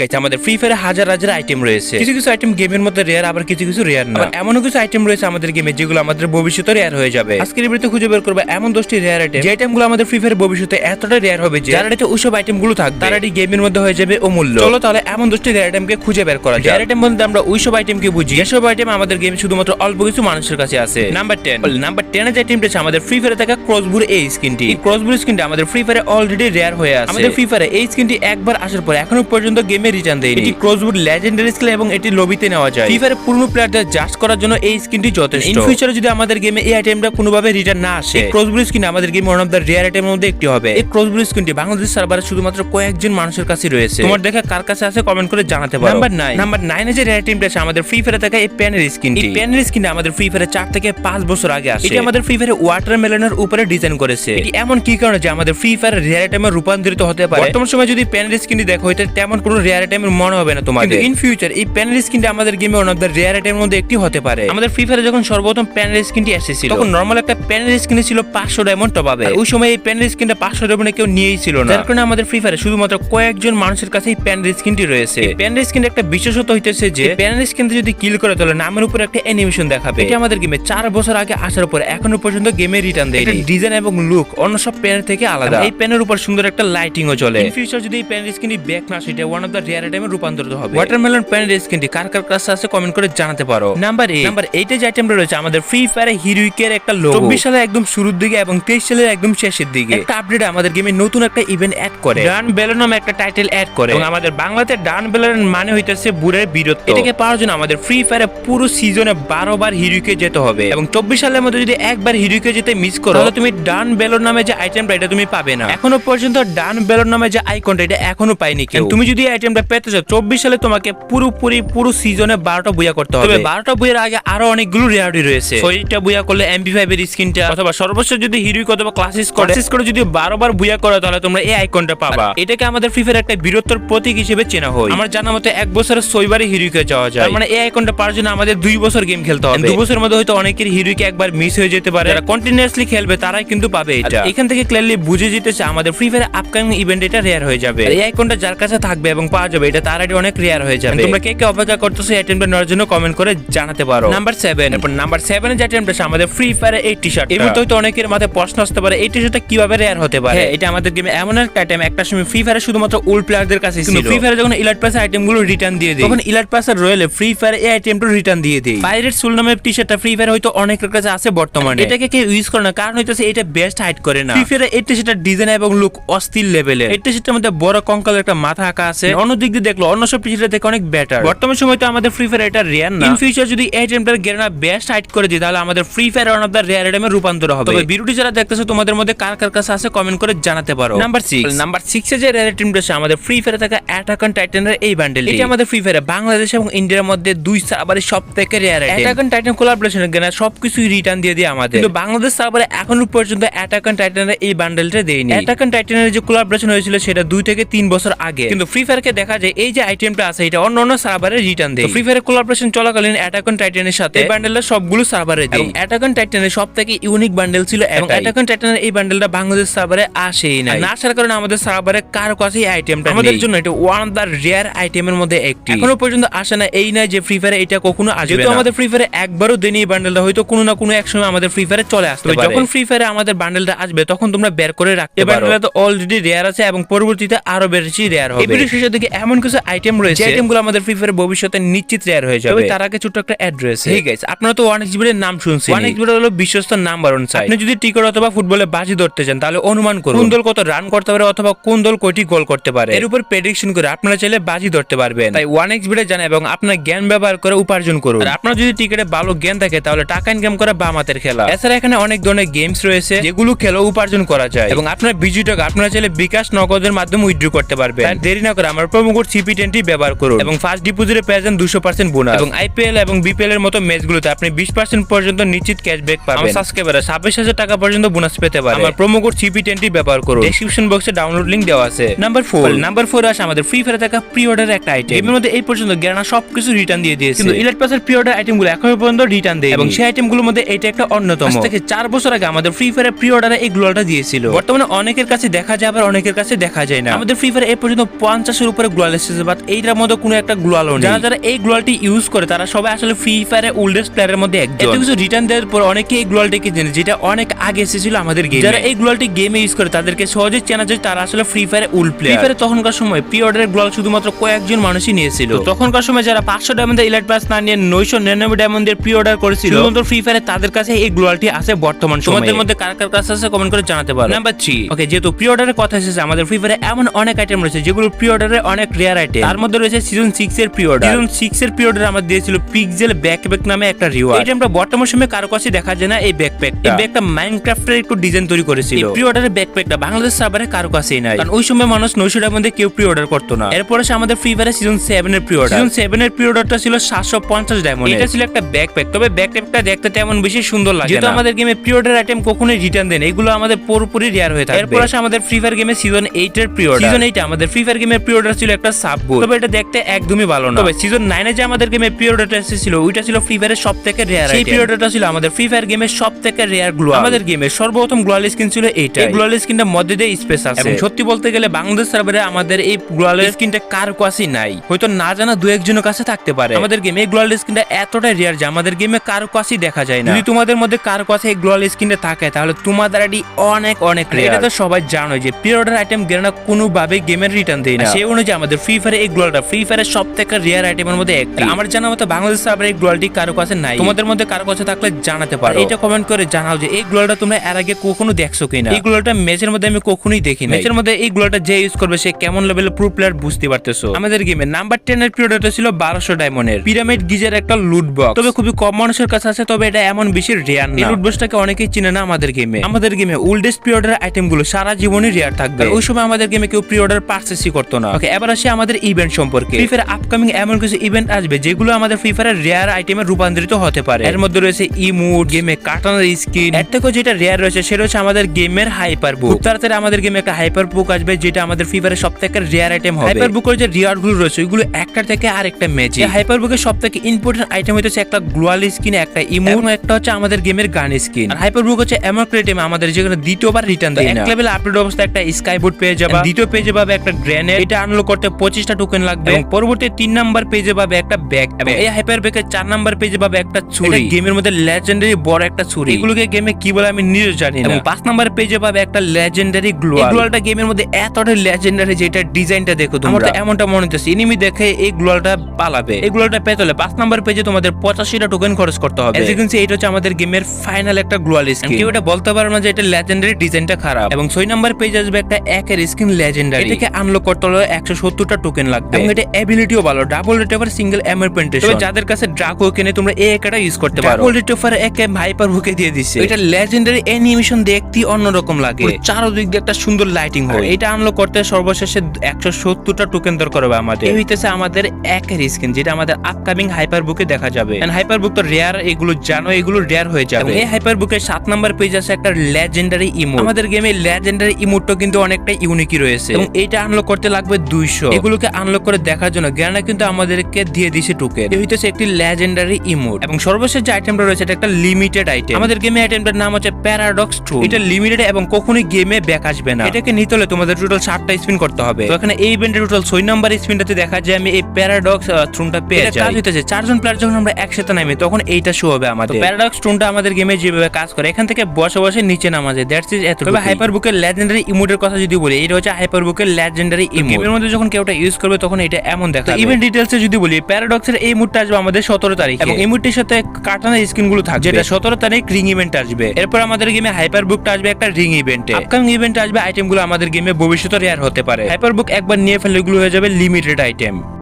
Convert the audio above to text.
গাইছে আমাদের ফ্রি ফায়ারে হাজার হাজার আইটেম রয়েছে। কিছু কিছু আইটেম গেমের মধ্যে রেয়ার আবার কিছু কিছু রেয়ার না। এমনও কিছু আইটেম রয়েছে আমাদের গেমে যেগুলো আমাদের ভবিষ্যতে রেয়ার হয়ে যাবে। আজকের ভিডিওতে খুঁজে বের করবে এমন দশটি রেয়ার আইটেম যে আইটেমগুলো আমাদের ফ্রি ফায়ার ভবিষ্যতে এতটা রেয়ার হবে যে যারা এটাতে ওইসব আইটেমগুলো থাকবে। তারা এটি গেমের মধ্যে হয়ে যাবে অমূল্য। চলো তাহলে এমন দশটি রেয়ার আইটেমকে খুঁজে বের করা যায় আইটেম বলতে আমরা ওইসব আইটেমকে বুঝি। যেসব আইটেম আমাদের গেমে শুধুমাত্র অল্প কিছু মানুষের কাছে আছে। নাম্বার টেন নাম্বার টেন যে আইটেমটা আছে আমাদের ফ্রি ফায়ারে থাকা ক্রসবুর এই স্কিনটি ক্রসবুর স্কিনটি আমাদের ফ্রি ফায়ারে অলরেডি রেয়ার হয়ে আছে। আমাদের ফ্রি ফায়ারে এই স্কিনটি একবার আসার পর এখনও পর্যন্ত গেমে রিটার্ন দেয়নি এটি ক্রসবুড লেজেন্ডারি স্কিল এবং এটি লবিতে নেওয়া যায়। ফ্রি ফায়ারে পুরনো প্লেয়ারদের জাস্ট করার জন্য এই স্কিনটি যথেষ্ট। ইন ফিউচারে যদি আমাদের গেমে এই আইটেমটা কোনোভাবে রিটার্ন না আসে ক্রসবুড স্কিন আমাদের গেমে ওয়ান অফ দ্য রেয়ার আইটেমের মধ্যে একটি হবে। এই ক্রসবুড স্কিনটি বাংলাদেশ সার্ভারে শুধুমাত্র কয়েকজন মানুষের কাছে রয়েছে। তোমার দেখা কার কাছে আছে কমেন্ট করে জানাতে পারো। নাম্বার নাইন নাম্বার নাইনে যে রেয়ার আইটেমটা আছে আমাদের ফ্রি ফায়ারে থাকা এই প্যানের স্কিনটি এই প্যানের স্কিনটা আমাদের ফ্রি ফায়ারে চার থেকে পাঁচ বছর আগে আসে। এটি আমাদের ফ্রি ফায়ারে ওয়াটারমেলনের উপরে ডিজাইন করেছে। এটি এমন কি কারণে যে আমাদের ফ্রি ফায়ার রেয়ার আইটেমে রূপান্তরিত হতে পারে? বর্তমান সময় যদি প্যানের স্কিনটি দেখো এটা তেমন কোনো রেয়ার আইটেমের মনে হবে না তোমাদের। ইন ফিউচার এই প্যানের স্কিনটা আমাদের গেমে ওয়ান অফ দ্য রেয়ার আইটেমের মধ্যে একটি হতে পারে। আমাদের ফ্রি ফায়ারে যখন সর্বপ্রথম প্যানের স্কিনটি এসেছিল তখন নর্মাল একটা প্যানের স্কিনে ছিল পাঁচশো ডায়মন্ড টপাবে। ওই সময় এই প্যানের স্কিনটা পাঁচশো ডায়মন্ডে কেউ নিয়েই ছিল না। যার কারণে আমাদের ফ্রি ফায়ারে শুধুমাত্র কয়েকজন মানুষের কাছে এই প্যানের স্কিনটি রয়েছে। প্যানের স্কিন একটা বিশেষত্ব হইতেছে যে প্যানের স্কিনটা যদি কিল করে তাহলে নামের উপর একটা অ্যানিমেশন দেখাবে। এটি আমাদের গেমে চার বছর আগে আসার পর এখনও পর্যন্ত গেমে রিটার্ন দেয় ডিজাইন এবং লুক অন্য সব প্যানের থেকে আলাদা। এই প্যানের উপর সুন্দর একটা লাইটিংও চলে। ইন ফিউচার যদি এই প্যানের স্কিনটি ব্যাক না আসে এটা ওয়ান অফ দ্য রেয়ার আইটেমে রূপান্তরিত হবে। ওয়াটারমেলন প্যানের স্কিনটি কার কার কাছে আছে কমেন্ট করে জানাতে পারো। নাম্বার এইট নাম্বার এইটে যে আইটেমটা রয়েছে আমাদের ফ্রি ফায়ারে হিরোইকের একটা লোগো চব্বিশ সালের একদম শুরুর দিকে এবং তেইশ সালের একদম শেষের দিকে। একটা আপডেট আমাদের গেমে নতুন একটা ইভেন্ট অ্যাড করে। ডান বেলন নামে একটা টাইটেল অ্যাড করে। এবং আমাদের বাংলাতে ডান বেলন মানে হইতেছে বুড়ের বীরত্ব। এটাকে পাওয়ার জন্য আমাদের ফ্রি ফায়ারে পুরো সিজনে বারো বার হিরোইকে যেতে হবে। এবং চব্বিশ সালের মধ্যে যদি একবার হিরোইকে যেতে মিস করো তাহলে তুমি ডান বেলন নামে যে আইটেমটা এটা তুমি পাবে না। এখনও পর্যন্ত ডান বেলন নামে যে আইকনটা এটা এখনও পাইনি কেউ। তুমি যদি এই আইটেমটা পেতে চাও চব্বিশ সালে তোমাকে পুরোপুরি পুরো সিজনে বারোটা বুয়া করতে হবে। বারোটা বুয়ের আগে আরও অনেকগুলো রেয়ারিটি রয়েছে। ছয়টা বুয়া করলে এমপি ফাইভ এর স্ক্রিনটা অথবা সর্বোচ্চ যদি হিরোইক অথবা ক্লাসিস করে ক্লাসিস করে যদি বারোবার বুয়া করো তাহলে তোমরা এই আইকনটা পাবা। এটাকে আমাদের ফ্রি ফায়ার একটা বীরত্বর প্রতীক হিসেবে চেনা হয়। আমার জানা মতে এক বছরে ছয়বারে হিরোইকে যাওয়া যায়। মানে এই আইকনটা পাওয়ার জন্য আমাদের দুই বছর গেম খেলতে হবে। দুই বছরের মধ্যে হয়তো অনেকের হিরোইকে একবার মিস হয়ে যেতে পারে। যারা কন্টিনিউয়াসলি খেলবে তারাই কিন্তু পাবে এটা। এখান থেকে ক্লিয়ারলি বুঝে যেতেছে আমাদের ফ্রি ফায়ার আপকামিং ইভেন্ট এটা রেয়ার হয়ে যাবে। এই আইকনটা যার কাছে থাকবে এবং পাওয়া যাবে এটা তার আইডি অনেক রেয়ার হয়ে যাবে। তোমরা কে কে অপেক্ষা করতেছো এই আইটেমটা নেওয়ার জন্য কমেন্ট করে জানাতে পারো। নাম্বার সেভেন এরপর নাম্বার সেভেন যে আইটেমটা আমাদের ফ্রি ফায়ার এই টি শার্ট এই মুহূর্তে হয়তো অনেকের মাথায় প্রশ্ন আসতে পারে এই টি শার্টটা কীভাবে রেয়ার হতে পারে? হ্যাঁ, এটা আমাদের গেমে এমন একটা আইটেম একটা সময় ফ্রি ফায়ারে শুধুমাত্র ওল্ড প্লেয়ারদের কাছে ছিল। ফ্রি ফায়ারে যখন ইলাইট পাস আইটেমগুলো রিটার্ন দিয়ে দেয় তখন ইলাইট পাস আর রয়েলে ফ্রি ফায়ার এই আইটেমটা রিটার্ন দিয়ে দেয়। পাইরেট সুল নামের টি শার্টটা ফ্রি ফায়ার হয়তো অনেকের কাছে আছে বর্তমানে। এটাকে কেউ ইউজ করে না কারণ হইতেছে এটা বেস্ট হাইড করে না। ফ্রি ফায়ারে এই টি শার্টের ডিজাইন এবং লুক অস্থির লেভেলের এই টি শার্টের মধ্যে বড় কঙ্কালের একটা মাথা আঁকা আছে। অন্য দিক দিয়ে দেখল অন্য সব টি শার্টের থেকে অনেক বেটার বর্তমান সময় তো আমাদের ফ্রি ফায়ার এটা রেয়ার না। ইন ফিউচার যদি এই আইটেমটার গেরানা বেস্ট হাইড করে দিই তাহলে আমাদের free fire one of the rare আইটেমে রূপান্তর হবে। তবে ভিডিওটি যারা দেখতেছো তোমাদের মধ্যে কার কার কাছে আছে কমেন্ট করে জানাতে পারো। নাম্বার সিক্স নাম্বার সিক্স এ যে রেয়ার আইটেমটা আছে আমাদের ফ্রি ফায়ারে থাকা অ্যাটাক অন টাইটানের এই বান্ডেল এটা আমাদের ফ্রি ফায়ারে বাংলাদেশ এবং ইন্ডিয়ার মধ্যে দুই সার্ভারে সব থেকে rare item attack on titan কোলাবোরেশনের গেনা সবকিছু রিটার্ন দিয়ে দিয়ে আমাদের। কিন্তু বাংলাদেশ সার্ভারে এখনও পর্যন্ত অ্যাটাক অন টাইটানের এই বান্ডেলটা দেয়নি। অ্যাটাক অন টাইটানের যে কোলাবোরেশন হয়েছিল সেটা দুই থেকে তিন বছর আগে। কিন্তু ফ্রি ফায়ারকে দেখা যায় এই যে আইটেমটা আছে এটা অন্য অন্য সার্ভারে রিটার্ন দেয়। ফ্রি ফায়ার কোলাবোরেশন চলাকালীন অ্যাটাক অন টাইটানের সাথে এই বান্ডেলটা সবগুলো সার্ভারে দেয়। অ্যাটাক অন টাইটানের সব থেকে ইউনিক বান্ডেল ছিল এবং অ্যাটাক অন টাইটানের এই বান্ডেলটা বাংলাদেশ সার্ভারে আসেই না না আসার কারণে আমাদের সার্ভারে কারও কাছে এই আইটেমটা আমাদের জন্য এটা ওয়ান অফ দ্য রেয়ার আইটেমের মধ্যে একটি। এখনও পর্যন্ত আসে না এই নয় যে ফ্রি ফায়ারে এটা কখনো আসবে যেহেতু আমাদের ফ্রি ফায়ারে একবারও দেনি এই বান্ডেলটা হয়তো কোনো না কোনো এক সময় আমাদের ফ্রি ফায়ারে চলে আসবে যখন ফ্রি ফায়ারে আমাদের বান্ডেলটা আসবে তখন তোমরা বের করে রাখতে পারো। বান্ডেলটা তো অলরেডি রেয়ার আছে এবং পরবর্তীতে আরও বেশি রেয়ার হবে। এই ভিডিও শেষের দিকে এমন কিছু আইটেম রয়েছে যে আইটেমগুলো আমাদের ফ্রি ফায়ারে ভবিষ্যতে নিশ্চিত রেয়ার হয়ে যাবে। তার আগে ছোট্ট একটা অ্যাড্রেস হেই গাইস আপনারা তো ওয়ান এক্সবির নাম শুনছেন ওয়ান এক্সবির হলো বিশ্বস্ত নাম্বার ওয়ান সাইট আপনি যদি টিকট অথবা ফুটবলে বাজি ধরতে চান তাহলে অনুমান করুন। কোন দল কত রান করতে পারে অথবা কোন দল কয়টি গোল করতে পারে। এর উপর প্রেডিকশন করে আপনারা চাইলে বাজি ধরতে পারবেন। তাই ওয়ান এক্স বিটে জান এবং আপনার জ্ঞান ব্যবহার করে উপার্জন করুন। আর আপনার যদি টিকেটে ভালো জ্ঞান থাকে তাহলে টাকা ইনকাম করা বাম হাতের খেলা। এছাড়া এখানে অনেক ধরনের গেমস রয়েছে যেগুলো খেলে উপার্জন করা যায়। এবং আপনার বিজয় টাকা আপনারা চাইলে বিকাশ নগদের মাধ্যমে উইথড্র করতে পারবেন। দেরি না করে আমার প্রোমো কোড সিপি টেনটি ব্যবহার করুন। এবং ফার্স্ট ডিপোজিটে পেয়ে যান দুশো পার্সেন্ট বোনাস এবং আইপিএল এবং বিপিএল এর মতো ম্যাচগুলোতে আপনি বিশ পার্সেন্ট পর্যন্ত নিশ্চিত ক্যাশব্যাক পাবেন। সাবস্ক্রাইবারে ছাব্বিশ হাজার টাকা পর্যন্ত বোনাস পেতে পারেন আমার প্রোমো কোড সিপি টেনটি ব্যবহার করুন। ডেসক্রিপশন বক্সে ডাউনলোড লিঙ্ক দেওয়া আছে। নাম্বার ফোর নাম্বার ফোর আসে আমাদের ফ্রি ফায়ারে থাকা প্রি অর্ডার একটা আইটেম এর মধ্যে এই পর্যন্ত গ্যারানা সবকিছু রিটার্ন দিয়ে দিয়েছে। কিন্তু ইলেট পাসের প্রি অর্ডার আইটেমগুলো এখনও পর্যন্ত রিটার্ন দেয় এবং সেই আইটেমগুলোর মধ্যে এটা একটা অন্যতম। থেকে চার বছর আগে আমাদের ফ্রি ফায়ারে প্রি অর্ডারে এই গ্লোয়ালটা দিয়েছিল। বর্তমানে অনেকের কাছে দেখা যায় আবার অনেকের কাছে দেখা যায় না। আমাদের ফ্রি ফায়ার এই পর্যন্ত পঞ্চাশের উপরে করে গ্লোয়াল এসেছে বাট এইটার মধ্যে কোনো একটা গ্লোয়াল নেই। যারা যারা এই গ্লোয়ালটি ইউজ করে তারা সবাই আসলে ফ্রি ফায়ারের ওল্ডেস্ট প্লেয়ারের মধ্যে একজন। এত কিছু রিটার্ন দেওয়ার পর অনেকে এই গ্লোয়ালটিকে জেনে যেটা অনেক আগে এসেছিল আমাদের গেমে যারা এই গ্লোয়ালটি গেমে ইউজ করে তাদেরকে সহজে চেনা যায় তারা আসলে ফ্রি ফায়ারে উল প্লেয়ার ফ্রি ফায়ারে তখনকার সময় প্রি অর্ডারের গ্লোয়াল শুধুমাত্র কয়েকজন মানুষই নিয়েছিল। তখনকার সময় যারা পাঁচশো ডায়মন্ডের ইলাইট পাস না নিয়ে নয়শো নিরানব্বই ডায়মন্ডের প্রি অর্ডার করেছিল শুধুমাত্র ফ্রি ফায়ারে তাদের কাছে এই গ্লোয়ালটি আছে বর্তমান সময়ে। তোমাদের মধ্যে কার কার কাছে আছে কমেন্ট করে জানাতে পারো। নাম্বার থ্রি ওকে যেহেতু প্রি অর্ডারের কথা এসেছে আমাদের ফ্রি ফায়ারে এমন অনেক আইটেম রয়েছে যেগুলো প্রি অর্ডারে অনেক রেয়ার আইটেম তার মধ্যে রয়েছে সিজন সিক্স এর প্রি সিজন সিক্স এর প্রি অর্ডার আমাদের দিয়েছিল পিক্সেল ব্যাকপ্যাক নামে একটা রিওয়ার্ড এই আমরা বর্তমান সময়ে কারও কাছে দেখা যায় না এই ব্যাকপ্যাক এই ব্যাগটা মাইনক্রাফটের একটু ডিজাইন তৈরি করেছিল। প্রি অর্ডারের ব্যাকপ্যাকটা বাংলাদেশ সার্ভারে কারও কাছেই নাই। কারণ ওই সময় মানুষ নয়শো টাকার মধ্যে কেউ প্রি অর্ডার করতো না। এরপর আসে আমাদের ফ্রি ফায়ারে সিজন সেভেন এর প্রি অর্ডার সিজন সেভেন এর প্রি অর্ডারটা ছিল সাতশো পঞ্চাশ ডায়মন্ড এটা ছিল একটা ব্যাকপ্যাক তবে ব্যাকপ্যাকটা দেখতে তেমন বেশি সুন্দর লাগে যেহেতু আমাদের গেমে প্রি অর্ডার আইটেম কখনোই রিটার্ন দেন এগুলো আমাদের পুরোপুরি রেয়ার হয়ে থাকে এরপর আসে আমাদের ফ্রি ফায়ার গেমে সিজন এইট এর প্রি অর্ডার সিজন এইট আমাদের ফ্রি ফায়ার গেমের প্রি অর্ডার ছিল একটা সাববুট তবে এটা দেখতে একদমই ভালো না। তবে সিজন নাইনে যে আমাদের গেমে প্রি অর্ডারটা এসেছিল ওইটা ছিল ফ্রি ফায়ারের সব থেকে রেয়ার সেই প্রি অর্ডারটা ছিল আমাদের ফ্রি ফায়ার গেমের সব থেকে রেয়ার গ্লো আমাদের গেমের সর্বপ্রথম গ্লোয়াল স্কিন ছিল এইটা এই গ্লোয়াল স্কিনটা মধ্যে দিয়ে স্পেস আছে। এবং সত্যি বলতে গেলে বাংলাদেশ সার্ভারে আমাদের এই গ্লোয়াল স্কিনটা কার কাছেই নাই। হয়তো না জানা দু একজনের কাছে থাকতে পারে। আমাদের গেমে এই গ্লোয়াল স্কিনটা এতটাই রেয়ার যে আমাদের গেমে কার কাছেই দেখা যায় না। যদি তোমাদের মধ্যে কার কাছে এই গ্লোয়াল স্কিনটা থাকে তাহলে তোমাদের আইডি অনেক অনেক রেয়ার এটা তো সবাই জানো যে প্রি অর্ডার আইটেম গেনা কোনোভাবে গেমের রিটার্ন দেয় না। সেই অনুযায়ী আমাদের ফ্রি ফায়ারে এই গ্লোয়ালটা ফ্রি ফায়ারের সব থেকে রেয়ার আইটেমের মধ্যে একটি। আমার জানা মতো বাংলাদেশে সার্ভারে এই গ্লোয়ালটি কারও কাছে নাই। তোমাদের মধ্যে কারও কাছে থাকলে জানাতে পারো। এটা কমেন্ট করে জানাও যে এই গ্লোয়ালটা তোমরা এর আগে কখনো দেখছ কিনা? এই গ্লোয়ালটা ম্যাচের মধ্যে আমি কখনোই দেখি ম্যাচের মধ্যে এই গ্লোয়ালটা যে ইউজ করবে সে কেমন লেভেলের প্রো প্লেয়ার বুঝতে পারতেছো। আমাদের গেমে নাম্বার টেন এর পিরিয়ডটা ছিল বারোশো ডায়মন্ডের পিরামিড গিজের একটা লুট বক্স তবে খুবই কম মানুষের কাছে আছে তবে এটা এমন বেশি রেয়ার না। লুট বক্সটাকে অনেকেই চিনে না আমাদের গেমে আমাদের গেমে ওল্ডেস্ট পিরিয়ডের আইটেমগুলো সারা জীবনই রেয়ার থাকবে। ওই সময় আমাদের গেমে কেউ প্রি অর্ডার পার্চেসই করতো না। ওকে এবার আসে আমাদের ইভেন্ট সম্পর্কে। ফ্রি ফায়ার আপকামিং এমন কিছু ইভেন্ট আসবে যেগুলো আমাদের ফ্রি ফায়ারের রেয়ার আইটেমে রূপান্তরিত হতে পারে। এর মধ্যে রয়েছে ইমোট গেমে কাটানোর স্কিন এর থেকেও যেটা রেয়ার রয়েছে সেটা হচ্ছে আমাদের গেমের হাইপার বুক তাড়াতাড়ি আমাদের গেমে একটা হাইপার বুক আসবে যেটা আমাদের ফ্রি ফায়ারের সব থেকে রেয়ার আইটেম হবে। হাইপার বুকের যে রিওয়ার্ডগুলো রয়েছে ওইগুলো একটা থেকে আর একটা ম্যাচ হাইপার বুকের সব থেকে ইম্পর্টেন্ট আইটেম হচ্ছে একটা গ্লোয়াল স্কিন একটা ইমো এবং একটা হচ্ছে আমাদের গেমের গান স্কিন আর হাইপার বুক হচ্ছে এমন ক্রেটেম আমাদের যেখানে দ্বিতীয়বার রিটার্ন দেয় এক লেভেল আপডেট অবস্থায় একটা স্কাই বোর্ড পেয়ে যাবে। দ্বিতীয় পেজে যাবে একটা গ্রেনেড এটা আনলক করতে পঁচিশটা টোকেন লাগবে। এবং পরবর্তী তিন নাম্বার পেজে পাবে একটা ব্যাগ এবং এই হাইপার ব্যাগের চার নাম্বার পেজে পাবে একটা ছুরি। গেমের মধ্যে লেজেন্ডারি বড় একটা ছুরি। এগুলোকে গেমে কি বলে আমি নিজে জানি না। এবং পাঁচ নাম্বার পেজে পাবে একটা লেজেন্ডারি গ্লোয়াল গ্লোয়ালটা গেমের মধ্যে এতটা লেজেন্ডারি যেটা ডিজাইনটা দেখো তোমরা। আমার তো এমনটা মনে হচ্ছে এনিমি দেখে এই গ্লোয়ালটা পালাবে। এই গ্লোয়ালটা পেতে হলে পাঁচ নাম্বার পেজে তোমাদের পঁচাশিটা টোকেন খরচ করতে হবে। এজ ইউ এটা হচ্ছে আমাদের গেমের ফাইনাল একটা গ্লোয়াল স্কিন কেউ এটা বলতে পারো না যে এটা লেজেন্ডারি ডিজাইনটা খারাপ। এবং ছয় নাম্বার পেজে আসবে একটা একের স্কিন লেজেন্ডারি এটাকে আনলক করতে হলে একশো সত্তরটা টোকেন লাগবে। এবং এটা এবিলিটিও ভালো ডাবল রিটেভার সিঙ্গেল এমএর পেন্টেশন যাদের কাছে ড্রাকো কেনে তোমরা এই একটা ইউজ করতে পারো। ডাবল রিটেভার এক এম হাইপার হুকে দিয়ে দিছে। এটা লেজেন্ডারি অ্যানিমেশন দেখতে অন্যরকম লাগে। চারদিক দিয়ে একটা সুন্দর লাইটিং হয়। এটা আনলক করতে সর্বশেষে একশো সত্তরটা টোকেন দরকার হবে আমাদের। এই হইতেছে আমাদের একের স্কিন যেটা আমাদের আপকামিং হাইপার বুকে দেখা যাবে। হাইপার বুক তো রেয়ার এগুলো জানো এগুলো রেয়ার হয়ে যাবে। এই হাইপার বুকের সাত নাম্বার পেজ আছে একটা লেজেন্ডারি ইমোট আমাদের গেমে লেজেন্ডারি ইমোটটা কিন্তু অনেকটা ইউনিকই রয়েছে। এবং এইটা আনলক করতে লাগবে দুইশো। এগুলোকে আনলক করে দেখার জন্য জ্ঞানা কিন্তু আমাদেরকে দিয়ে দিছে টোকেন এই হইতেছে একটি লেজেন্ডারি ইমোট এবং সর্বশেষ যে আইটেমটা রয়েছে এটা একটা লিমিটেড আইটেম আমাদের গেমে আইটেমটার নাম হচ্ছে প্যারাডক্স ট্রু এটা লিমিটেড এবং কখনোই গেমে ব্যাক আসবে না। এটাকে নিতে হলে তোমাদের টোটাল সাতটা স্পিন করতে হবে। তো এখানে এই ইভেন্টের টোটাল ছয় নাম্বার স্পিনটাতে দেখা যায় আমি এই প্যারাডক্স থ্রুনটা পেয়ে যাই। কাজ হইতেছে চারজন প্লেয়ার যখন আমরা একসাথে নামি তখন এইটা শো হবে আমাদের। প্যারাডক্স থ্রুনটা আমাদের গেমে যেভাবে কাজ করে এখান থেকে বসে বসে নিচে নামা যায় দ্যাটস ইজ এত তবে হাইপার বুকের লেজেন্ডারি ইমোটের কথা যদি বলি এটা হচ্ছে হাইপার বুকের লেজেন্ডারি ইমোট গেমের মধ্যে যখন কেউ এটা ইউজ করবে তখন এটা এমন দেখা ইভেন্ট ডিটেলসে যদি বলি প্যারাডক্সের এই মুডটা আসবে আমাদের সতেরো তারিখ। এবং এই মুডটির সাথে কাটানো স্ক্রিনগুলো থাকবে। যেটা সতেরো তারিখ রিং ইভেন্ট আসবে। এরপর আমাদের গেমে হাইপার বুকটা আসবে একটা রিং ইভেন্টে আপকামিং ইভেন্ট আসবে আইটেমগুলো আমাদের গেমে ভবিষ্যতে রেয়ার হতে পারে। হাইপার বুক একবার নিয়ে ফেলে এগুলো হয়ে যাবে লিমিটেড আইটেম